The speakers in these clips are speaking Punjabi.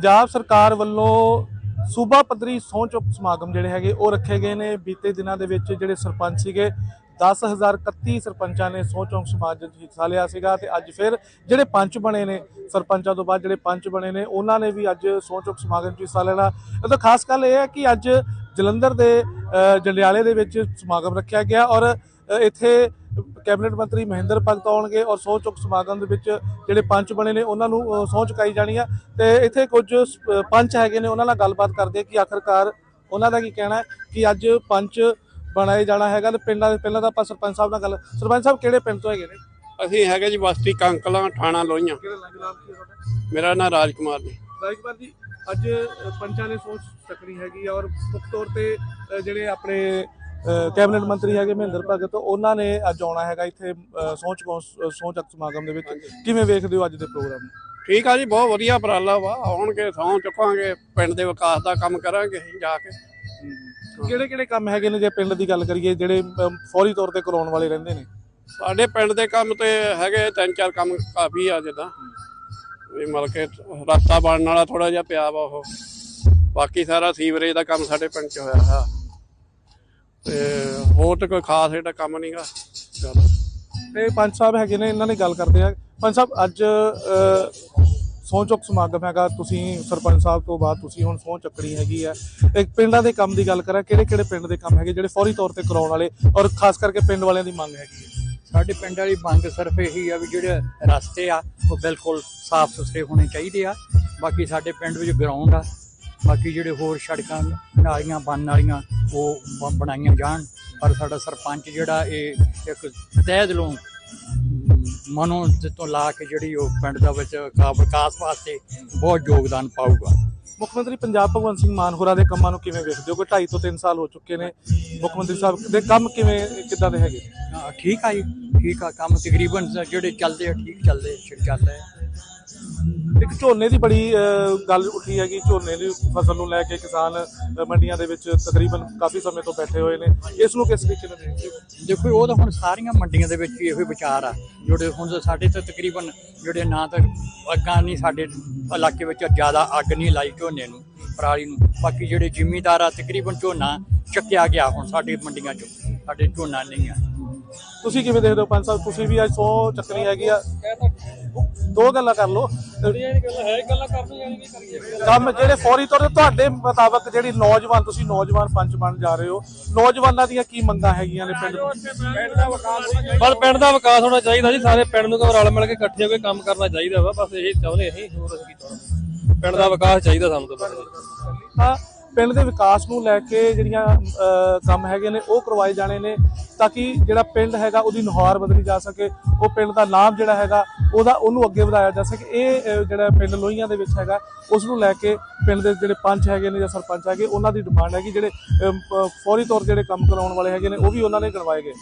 ਪੰਜਾਬ ਸਰਕਾਰ ਵੱਲੋਂ ਸੂਬਾ ਪੱਧਰੀ ਸਹੁੰ ਚੁੱਕ ਸਮਾਗਮ ਜਿਹੜੇ ਹੈਗੇ, ਉਹ ਰੱਖੇ ਗਏ ਨੇ। ਬੀਤੇ ਦਿਨਾਂ ਦੇ ਵਿੱਚ ਜਿਹੜੇ ਸਰਪੰਚ ਸੀਗੇ 10031 ਸਰਪੰਚਾਂ ਨੇ ਸਹੁੰ ਚੌਂਕ ਸਮਾਗਮ 'ਚ ਹਿੱਸਾ ਲਿਆ ਸੀਗਾ ਤੇ ਅੱਜ ਫਿਰ ਜਿਹੜੇ ਪੰਚ ਬਣੇ ਨੇ, ਸਰਪੰਚਾਂ ਤੋਂ ਬਾਅਦ ਜਿਹੜੇ ਪੰਚ ਬਣੇ ਨੇ, ਉਹਨਾਂ ਨੇ ਵੀ ਅੱਜ ਸਹੁੰ ਚੁੱਕ ਸਮਾਗਮ 'ਚ ਹਿੱਸਾ ਲੈਣਾ। ਇਹ ਤਾਂ ਖਾਸ ਗੱਲ ਇਹ ਹੈ ਕਿ ਅੱਜ ਜਲੰਧਰ ਦੇ ਜੰਡਿਆਲੇ ਦੇ ਵਿੱਚ ਸਮਾਗਮ ਰੱਖਿਆ ਗਿਆ ਔਰ ਇੱਥੇ ਕੈਬਨਿਟ ਮੰਤਰੀ ਮਹਿੰਦਰ ਭਗਤ ਆਉਣਗੇ ਔਰ ਸਹੁੰ ਚੁੱਕ ਸਮਾਗਮ ਦੇ ਵਿੱਚ ਜਿਹੜੇ ਪੰਚ ਬਣੇ ਨੇ ਉਹਨਾਂ ਨੂੰ ਸਹੁੰ ਚੁਕਾਈ ਜਾਣੀ ਆ। ਤੇ ਇੱਥੇ ਕੁਝ ਪੰਚ ਹੈਗੇ ਨੇ ਉਹਨਾਂ ਨਾਲ ਗੱਲਬਾਤ ਕਰਦੇ ਕਿ ਆਖਰਕਾਰ ਉਹਨਾਂ ਦਾ ਕੀ ਕਹਿਣਾ ਹੈ ਕਿ ਅੱਜ ਪੰਚ ਬਣਾਏ ਜਾਣਾ ਹੈਗਾ ਤੇ ਪਿੰਡਾਂ ਦੇ ਪਹਿਲਾਂ ਤਾਂ ਆਪਾਂ ਸਰਪੰਚ ਸਾਹਿਬ ਨਾਲ ਗੱਲ ਸਰਪੰਚ ਸਾਹਿਬ ਕਿਹੜੇ ਪਿੰਡ ਤੋਂ ਹੈਗੇ ਨੇ? ਅਸੀਂ ਹੈਗੇ ਜੀ ਬਸਤੀ ਕੰਕਲਾਂ ਥਾਣਾ ਲੋਹੀਆਂ। ਮੇਰਾ ਨਾਮ ਰਾਜਕੁਮਾਰ ਜੀ। ਰਾਜਕੁਮਾਰ ਜੀ ਅੱਜ ਪੰਚਾਂ ਨੇ ਸੋਚ ਚੱਕਣੀ ਹੈਗੀ ਔਰ ਮੁੱਖ ਤੌਰ ਤੇ ਜਿਹੜੇ ਆਪਣੇ ਕੈਬਨਿਟ ਮੰਤਰੀ ਹੈਗੇ ਮਹਿੰਦਰ ਭਗਤ ਉਹਨਾਂ ਨੇ ਅੱਜ ਆਉਣਾ ਹੈਗਾ ਇੱਥੇ ਸਹੁੰ ਚੱਕ ਸਮਾਗਮ ਦੇ ਵਿੱਚ। ਕਿਵੇਂ ਵੇਖਦੇ ਹੋ ਅੱਜ ਦੇ ਪ੍ਰੋਗਰਾਮ ਠੀਕ ਆ ਜੀ ਬਹੁਤ ਵਧੀਆ ਉਪਰਾਲਾ ਵਾ। ਆਉਣਗੇ ਸੌਂ ਚੁੱਕਾਂਗੇ ਪਿੰਡ ਦੇ ਵਿਕਾਸ ਦਾ ਕੰਮ ਕਰਾਂਗੇ ਅਸੀਂ ਜਾ ਕੇ। ਕਿਹੜੇ ਕਿਹੜੇ ਕੰਮ ਹੈਗੇ ਨੇ ਜੇ ਪਿੰਡ ਦੀ ਗੱਲ ਕਰੀਏ ਜਿਹੜੇ ਫੌਰੀ ਤੌਰ ਤੇ ਕਰਾਉਣ ਵਾਲੇ ਰਹਿੰਦੇ ਨੇ? ਸਾਡੇ ਪਿੰਡ ਦੇ ਕੰਮ ਤੇ ਹੈਗੇ ਤਿੰਨ ਚਾਰ ਕੰਮ ਕਾਫੀ ਆ ਜਿੱਦਾਂ। ਵੀ ਮਤਲਬ ਕਿ ਰਸਤਾ ਬਣਨ ਵਾਲਾ ਥੋੜਾ ਜਿਹਾ ਪਿਆ ਵਾ ਉਹ। ਬਾਕੀ ਸਾਰਾ ਸੀਵਰੇਜ ਦਾ ਕੰਮ ਸਾਡੇ ਪਿੰਡ 'ਚ ਹੋਇਆ ਹੈ ਤੇ ਹੋਰ ਤਾਂ ਕੋਈ ਖਾਸ ਇਹਦਾ ਕੰਮ ਨਹੀਂਗਾ ਚਲੋ। ਤੇ ਪੰਚ ਸਾਹਿਬ ਹੈਗੇ ਨੇ ਇਹਨਾਂ ਨੇ ਗੱਲ ਕਰਦੇ ਆ। ਪੰਚ ਸਾਹਿਬ ਅੱਜ ਸਹੁੰ ਚੁੱਕ ਸਮਾਗਮ ਹੈਗਾ। ਤੁਸੀਂ ਸਰਪੰਚ ਸਾਹਿਬ ਤੋਂ ਬਾਅਦ ਤੁਸੀਂ ਹੁਣ ਸਹੁੰ ਚੱਕਣੀ ਹੈਗੀ ਆ। ਇੱਕ ਪਿੰਡਾਂ ਦੇ ਕੰਮ ਦੀ ਗੱਲ ਕਰਾਂ ਕਿਹੜੇ ਕਿਹੜੇ ਪਿੰਡ ਦੇ ਕੰਮ ਹੈਗੇ ਜਿਹੜੇ ਫੌਰੀ ਤੌਰ ਤੇ ਕਰਾਉਣ ਵਾਲੇ ਔਰ ਖਾਸ ਕਰਕੇ ਪਿੰਡ ਵਾਲਿਆਂ ਦੀ ਮੰਗ ਹੈਗੀ ਹੈ? ਸਾਡੇ ਪਿੰਡ ਵਾਲੀ ਮੰਗ ਸਿਰਫ ਇਹੀ ਆ ਵੀ ਜਿਹੜੇ ਰਸਤੇ ਆ ਉਹ ਬਿਲਕੁਲ ਸਾਫ਼ ਸੁਥਰੇ ਹੋਣੇ ਚਾਹੀਦੇ ਆ। ਬਾਕੀ ਸਾਡੇ ਪਿੰਡ ਵਿੱਚ ਗਰਾਊਂਡ ਆ ਬਾਕੀ ਜਿਹੜੇ ਹੋਰ ਸੜਕਾਂ ਨਾਲੀਆਂ ਬੰਨ ਵਾਲੀਆਂ ਉਹ ਬ- ਬਣਾਈਆਂ ਜਾਣ। ਪਰ ਸਾਡਾ ਸਰਪੰਚ ਜਿਹੜਾ ਇਹ ਇੱਕ ਤਹਿ ਦਿਲੋਂ ਅਮ, ਮਨੋਂ ਤੋਂ ਲਾ ਕੇ ਜਿਹੜੀ ਉਹ ਪਿੰਡ ਦਾ ਵਿੱਚ ਕਾ ਵਿਕਾਸ ਵਾਸਤੇ ਬਹੁਤ ਯੋਗਦਾਨ ਪਾਊਗਾ। ਮੁੱਖ ਮੰਤਰੀ ਪੰਜਾਬ ਭਗਵੰਤ ਸਿੰਘ ਮਾਨ ਹੋਰਾਂ ਦੇ ਕੰਮਾਂ ਨੂੰ ਕਿਵੇਂ ਵੇਖਦੇ ਹੋ? ਕਿ 2.5 ਤੋਂ 3 ਸਾਲ ਹੋ ਚੁੱਕੇ ਨੇ। ਮੁੱਖ ਮੰਤਰੀ ਸਾਹਿਬ ਦੇ ਕੰਮ ਕਿਵੇਂ ਕਿੱਦਾਂ ਦੇ ਹੈਗੇ? ਹਾਂ, ਠੀਕ ਆ ਜੀ ਠੀਕ ਆ ਕੰਮ ਤਕਰੀਬਨ ਜਿਹੜੇ ਚੱਲਦੇ ਆ ਠੀਕ ਚੱਲਦੇ ਚੱਲ ਰਹੇ ਆ। ਇੱਕ ਝੋਨੇ ਦੀ ਬੜੀ ਗੱਲ ਉੱਠੀ ਹੈਗੀ ਝੋਨੇ ਦੀ ਫਸਲ ਨੂੰ ਲੈ ਕੇ ਕਿਸਾਨ ਮੰਡੀਆਂ ਦੇ ਵਿੱਚ ਤਕਰੀਬਨ ਕਾਫੀ ਸਮੇਂ ਤੋਂ ਬੈਠੇ ਹੋਏ ਨੇ। ਇਸ ਨੂੰ ਕਿਸ ਤਰੀਕੇ ਨਾਲ ਦੇਖਦੇ ਹੋ? ਦੇਖੋ ਉਹ ਤਾਂ ਹੁਣ ਸਾਰੀਆਂ ਮੰਡੀਆਂ ਦੇ ਵਿੱਚ ਵੀ ਇਹੋ ਹੀ ਵਿਚਾਰ ਆ। ਜਿਹੜੇ ਹੁਣ ਤਾਂ ਸਾਡੇ ਤਾਂ ਤਕਰੀਬਨ ਜਿਹੜੇ ਨਾ ਤਾਂ ਅੱਗਾਂ ਨਹੀਂ ਸਾਡੇ ਇਲਾਕੇ ਵਿੱਚ ਜ਼ਿਆਦਾ ਅੱਗ ਨਹੀਂ ਲਾਈ ਝੋਨੇ ਨੂੰ ਪਰਾਲੀ ਨੂੰ। ਬਾਕੀ ਜਿਹੜੇ ਜ਼ਿਮੀਦਾਰ ਆ ਤਕਰੀਬਨ ਝੋਨਾ ਚੱਕਿਆ ਗਿਆ ਹੁਣ ਸਾਡੇ ਮੰਡੀਆਂ 'ਚ। ਸਾਡੇ ਝੋਨਾ ਨਹੀਂ ਆ। ਤੁਸੀਂ ਕਿਵੇਂ ਦੇਖਦੇ ਹੋ ਪੰਜ ਸਾਹਿਬ ਤੁਸੀਂ ਵੀ ਅੱਜ 100 ਚੱਕਰੀ ਹੈਗੀ ਆ। ਦੋ ਗੱਲਾਂ ਕਰ ਲਓ। ਕੰਮ ਜਿਹੜੇ ਫੌਰੀ ਤੌਰ ਤੇ ਤੁਹਾਡੇ ਮੁਤਾਬਕ ਜਿਹੜੀ ਨੌਜਵਾਨ ਤੁਸੀਂ ਨੌਜਵਾਨ ਪੰਚ ਬਣ ਜਾ ਰਹੇ ਹੋ। ਨੌਜਵਾਨਾਂ ਦੀਆਂ ਕੀ ਮੰਗਾਂ ਹੈਗੀਆਂ ਨੇ ਪਿੰਡ ਬਸ ਪਿੰਡ ਦਾ ਵਿਕਾਸ ਹੋਣਾ ਚਾਹੀਦਾ ਜੀ। ਸਾਰੇ ਪਿੰਡ ਨੂੰ ਕੋਈ ਰਲ ਮਿਲ ਕੇ ਇਕੱਠੇ ਹੋ ਕੇ ਕੰਮ ਕਰਨਾ ਚਾਹੀਦਾ ਵਾ। ਬਸ ਇਹੀ ਚਾਹੁੰਦੇ ਅਸੀਂ ਹੋਰ ਅਸੀਂ ਕੀ ਚਾਹੁੰਦੇ? ਪਿੰਡ ਦਾ ਵਿਕਾਸ ਚਾਹੀਦਾ ਸਾਨੂੰ ਤਾਂ ਹਾਂ, ਪਿੰਡ ਦੇ ਵਿਕਾਸ ਨੂੰ ਲੈ ਕੇ ਜਿਹੜੀਆਂ ਕੰਮ ਹੈਗੇ ਨੇ, ਉਹ ਕਰਵਾਏ ਜਾਣੇ ਨੇ ਤਾਂ ਕਿ ਜਿਹੜਾ ਪਿੰਡ ਹੈਗਾ ਉਹਦੀ ਨੁਹਾਰ ਬਦਲੀ ਜਾ ਸਕੇ, ਉਹ ਪਿੰਡ ਦਾ ਨਾਮ ਜਿਹੜਾ ਹੈਗਾ ਉਹਦਾ, ਉਹਨੂੰ ਅੱਗੇ ਵਧਾਇਆ ਜਾ ਸਕੇ। ਇਹ ਜਿਹੜਾ ਪਿੰਡ ਲੋਹੀਆਂ ਦੇ ਵਿੱਚ ਹੈਗਾ, ਉਸ ਨੂੰ ਲੈ ਕੇ ਪਿੰਡ ਦੇ ਜਿਹੜੇ ਪੰਚ ਹੈਗੇ ਨੇ ਜਾਂ ਸਰਪੰਚ ਹੈਗੇ, ਉਹਨਾਂ ਦੀ ਡਿਮਾਂਡ ਹੈਗੀ। ਜਿਹੜੇ ਫੌਰੀ ਤੌਰ ਜਿਹੜੇ ਕੰਮ ਕਰਾਉਣ ਵਾਲੇ ਹੈਗੇ ਨੇ, ਉਹ ਵੀ ਉਹਨਾਂ ਨੇ ਕਰਵਾਏ ਗਏ।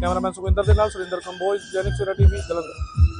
ਕੈਮਰਾਮੈਨ ਸੁਖਿੰਦਰ ਦੇ ਨਾਲ ਸੁਰਿੰਦਰ ਕੰਬੋਜ ਜੈਨਿਕ ਸਵੇਰਾ ਟੀਵੀ, ਜਲੰਧਰ।